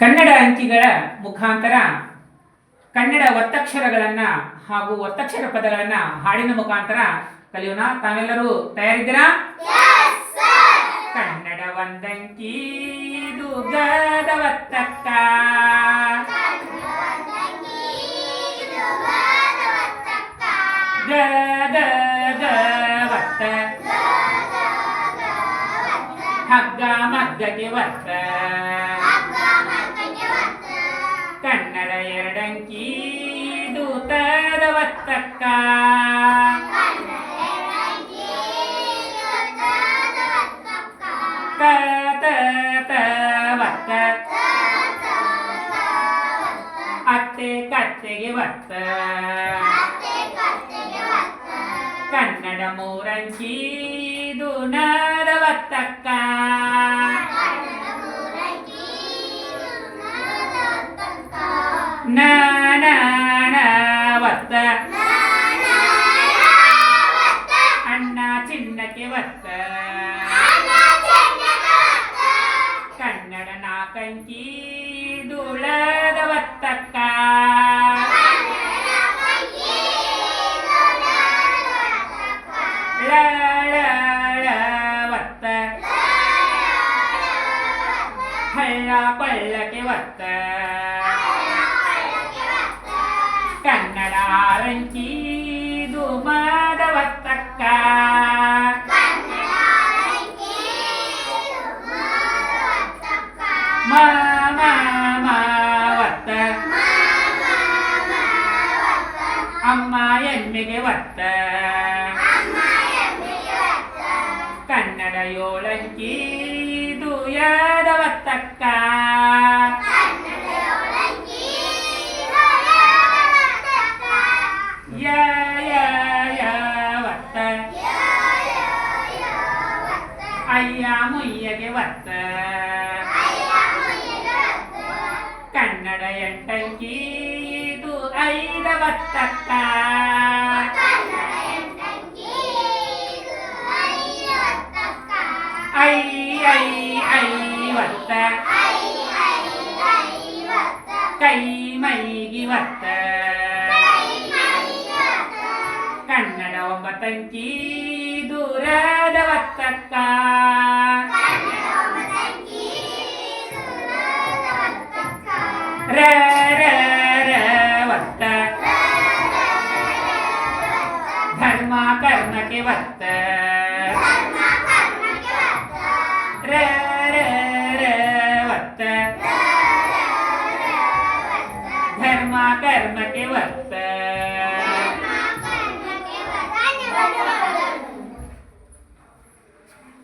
ಕನ್ನಡ ಅಂಕಿಗಳ ಮುಖಾಂತರ ಕನ್ನಡ ಒತ್ತಕ್ಷರಗಳನ್ನ ಹಾಗೂ ಒತ್ತಕ್ಷರ ಪದಗಳನ್ನ ಹಾಡಿನ ಮುಖಾಂತರ ಕಲಿಯೋಣ ತಾವೆಲ್ಲರೂ ತಯಾರಿದ್ದೀರಾ ಕನ್ನಡ ಒಂದಂಕಿ ದುಗದ ಒತ್ತಕ್ಕ ಗ ಗ ಗ ಒತ್ತ ಹಗ್ಗ ಮಗ್ಗಗೆ ಒತ್ತ ಕನ್ನಡ ಎರಡಂಕಿ ದೂತದ ಒತ್ತಕ್ಕ ಅತ್ತೆ ಕತ್ತೆಗೆ ಒತ್ತ ಕನ್ನಡ ಮೂರಂಕಿ ದುನದ ಒತ್ತಕ್ಕ ನ ನ ನ ಒತ್ತ ಅಣ್ಣ ಚಿನ್ನಕ್ಕೆ ಒತ್ತ ಕನ್ನಡ ನಾಕಂಕಿ ಹಳ್ಳ ಪಳ್ಳಕ್ಕೆ ಒತ್ತ ಕನ್ನಡ ಆರಂಕಿ ದುಮದ ಒತ್ತಕ್ಕ ಮ ಮ ಮ ಒತ್ತ ಅಮ್ಮ ಎಮ್ಮೆಗೆ ಒತ್ತ ಕನ್ನಡ ಏಳಂಕಿ ದುಯದ ಅಯ್ಯ ಮುಯ್ಯಗೆ ಒತ್ತ ಕನ್ನಡ ಎಂಟಂಕಿ ಇದು ಐದ ಒತ್ತಕ್ಕ ಐ ಐ ಐ ಒತ್ತ ಕೈ ಮೈಗಿ ಒತ್ತ ಕನ್ನಡ ಒಂಬತ್ತಂಕಿ ದೂರದ వత్త. ధర్మ కర్మకి వత్త వత్త. ధర్మ కర్మకి వత్త.